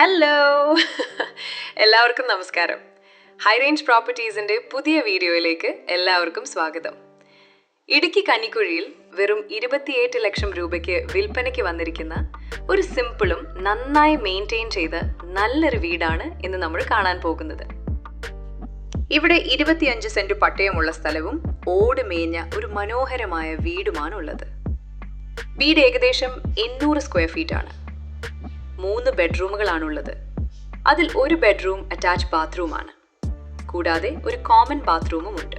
Hello എല്ലാവർക്കും നമസ്കാരം. High range പ്രോപ്പർട്ടീസിന്റെ പുതിയ വീഡിയോയിലേക്ക് എല്ലാവർക്കും സ്വാഗതം. ഇടുക്കി കന്നിക്കുഴിയിൽ വെറും ഇരുപത്തിയെട്ട് ലക്ഷം രൂപയ്ക്ക് വിൽപ്പനയ്ക്ക് വന്നിരിക്കുന്ന ഒരു സിമ്പിളും നന്നായി മെയിന്റെയിൻ ചെയ്ത നല്ലൊരു വീടാണ് ഇന്ന് നമ്മൾ കാണാൻ പോകുന്നത്. ഇവിടെ ഇരുപത്തിയഞ്ച് സെന്റ് പട്ടയമുള്ള സ്ഥലവും ഓട് മേഞ്ഞ ഒരു മനോഹരമായ വീടുമാണ് ഉള്ളത് വീട് ഏകദേശം എണ്ണൂറ് സ്ക്വയർ ഫീറ്റ് ആണ്. മൂന്ന് ബെഡ്റൂമുകളാണുള്ളത്. അതിൽ ഒരു ബെഡ്റൂം അറ്റാച്ച് ബാത്റൂമാണ്. കൂടാതെ ഒരു കോമൺ ബാത്റൂമും ഉണ്ട്.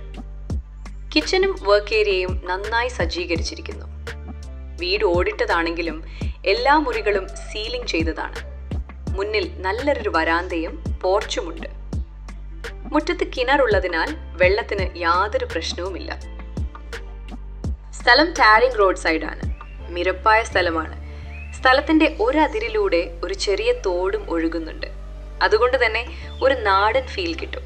കിച്ചണും വർക്ക് ഏരിയയും നന്നായി സജ്ജീകരിച്ചിരിക്കുന്നു. വീട് ഓടിട്ടതാണെങ്കിലും എല്ലാ മുറികളും സീലിംഗ് ചെയ്തതാണ്. മുന്നിൽ നല്ലൊരു വരാന്തയും പോർച്ചുമുണ്ട് മുറ്റത്ത് കിണറുള്ളതിനാൽ വെള്ളത്തിന് യാതൊരു പ്രശ്നവുമില്ല. സ്ഥലം ടാരിങ് റോഡ് സൈഡാണ്. മിരപ്പായ സ്ഥലമാണ്. സ്ഥലത്തിന്റെ ഒരതിരിലൂടെ ഒരു ചെറിയ തോടും ഒഴുകുന്നുണ്ട്. അതുകൊണ്ട് തന്നെ ഒരു നാടൻ ഫീൽ കിട്ടും.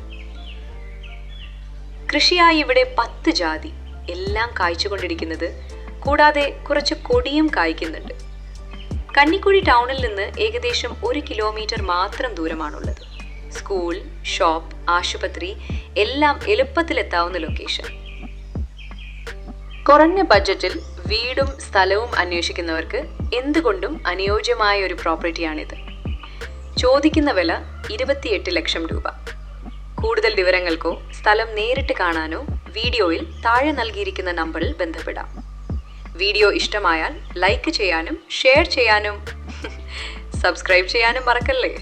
കൃഷിയായി ഇവിടെ പത്ത് ജാതി എല്ലാം കായ്ച്ചുകൊണ്ടിരിക്കുന്നത് കൂടാതെ കുറച്ച് കൊടിയും കായ്ക്കുന്നുണ്ട്. കന്നിക്കുഴി ടൗണിൽ നിന്ന് ഏകദേശം ഒരു കിലോമീറ്റർ മാത്രം ദൂരമാണുള്ളത്. സ്കൂൾ ഷോപ്പ് ആശുപത്രി എല്ലാം എളുപ്പത്തിലെത്താവുന്ന ലൊക്കേഷൻ കുറഞ്ഞ ബഡ്ജറ്റിൽ വീടും സ്ഥലവും അന്വേഷിക്കുന്നവർക്ക് എന്തുകൊണ്ടും അനുയോജ്യമായ ഒരു പ്രോപ്പർട്ടിയാണിത്. ചോദിക്കുന്ന വില ഇരുപത്തിയെട്ട് ലക്ഷം രൂപ. കൂടുതൽ വിവരങ്ങൾക്കോ സ്ഥലം നേരിട്ട് കാണാനോ വീഡിയോയിൽ താഴെ നൽകിയിരിക്കുന്ന നമ്പറിൽ ബന്ധപ്പെടാം. വീഡിയോ ഇഷ്ടമായാൽ ലൈക്ക് ചെയ്യാനും ഷെയർ ചെയ്യാനും സബ്സ്ക്രൈബ് ചെയ്യാനും മറക്കല്ലേ?